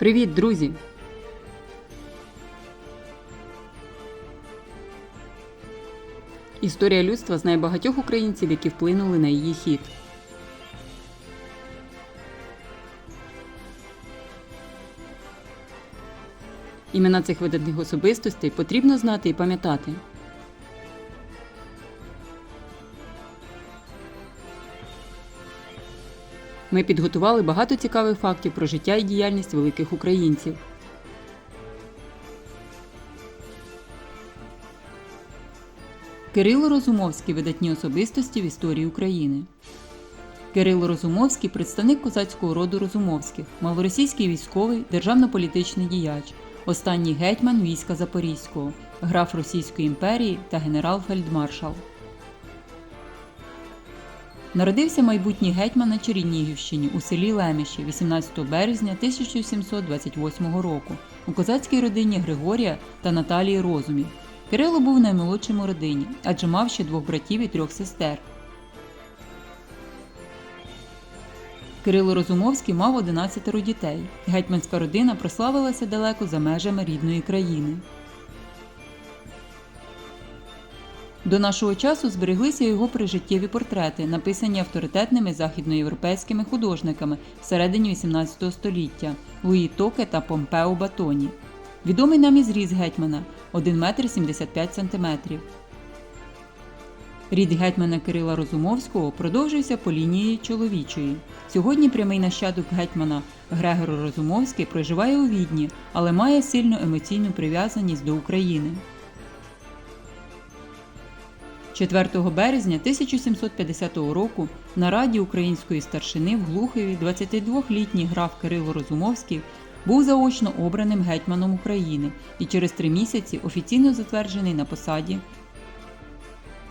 Привіт, друзі! Історія людства знає багатьох українців, які вплинули на її хід. Імена цих видатних особистостей потрібно знати і пам'ятати. Ми підготували багато цікавих фактів про життя і діяльність великих українців. Кирило Розумовський видатні особистості в історії України. Кирило Розумовський представник козацького роду Розумовських, малоросійський військовий, державно-політичний діяч, останній гетьман війська Запорізького, граф Російської імперії та генерал-фельдмаршал. Народився майбутній гетьман на Чернігівщині у селі Леміші 18 березня 1728 року у козацькій родині Григорія та Наталії Розумів. Кирило був наймолодшим у родині, адже мав ще двох братів і трьох сестер. Кирило Розумовський мав 11 дітей. Гетьманська родина прославилася далеко за межами рідної країни. До нашого часу збереглися його прижиттєві портрети, написані авторитетними західноєвропейськими художниками всередині XVIII століття Луї Токе та Помпео Батоні. Відомий нам і зріз гетьмана 1 метр 75 сантиметрів. Рід гетьмана Кирила Розумовського продовжується по лінії чоловічої. Сьогодні прямий нащадок гетьмана Грегор Розумовський проживає у Відні, але має сильну емоційну прив'язаність до України. 4 березня 1750 року на раді української старшини в Глухові 22-літній граф Кирило Розумовський був заочно обраним гетьманом України і через три місяці офіційно затверджений на посаді.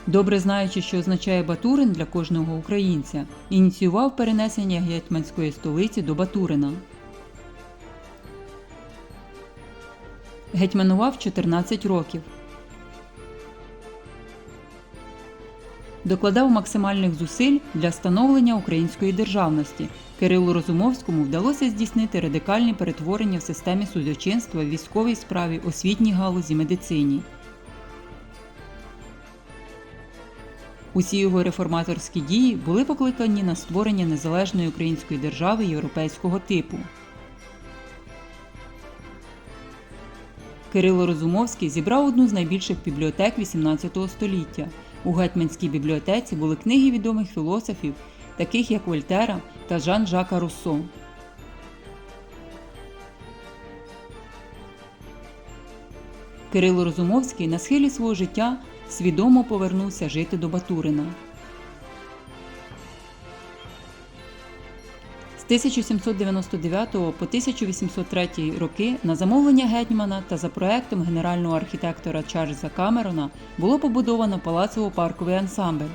Добре знаючи, що означає Батурин для кожного українця, ініціював перенесення гетьманської столиці до Батурина. Гетьманував 14 років. Докладав максимальних зусиль для становлення української державності. Кирилу Розумовському вдалося здійснити радикальні перетворення в системі судочинства, військовій справі, освітній галузі, медицині. Усі його реформаторські дії були покликані на створення незалежної української держави європейського типу. Кирило Розумовський зібрав одну з найбільших бібліотек XVIII століття. У гетьманській бібліотеці були книги відомих філософів, таких як Вольтера та Жан-Жака Руссо. Кирило Розумовський на схилі свого життя свідомо повернувся жити до Батурина. 1799 по 1803 роки на замовлення гетьмана та за проектом генерального архітектора Чарльза Камерона було побудовано палацово-парковий ансамбль.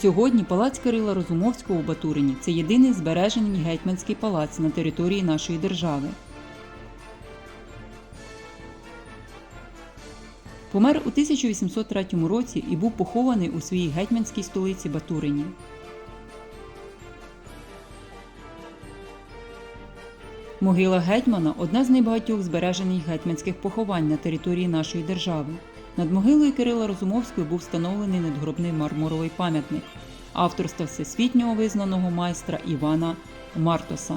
Сьогодні палац Кирила Розумовського у Батурині це єдиний збережений гетьманський палац на території нашої держави. Помер у 1803 році і був похований у своїй гетьманській столиці Батурині. Могила гетьмана одна з найбагатьох збережених гетьманських поховань на території нашої держави. Над могилою Кирила Розумовського був встановлений надгробний мармуровий пам'ятник авторства всесвітнього визнаного майстра Івана Мартоса.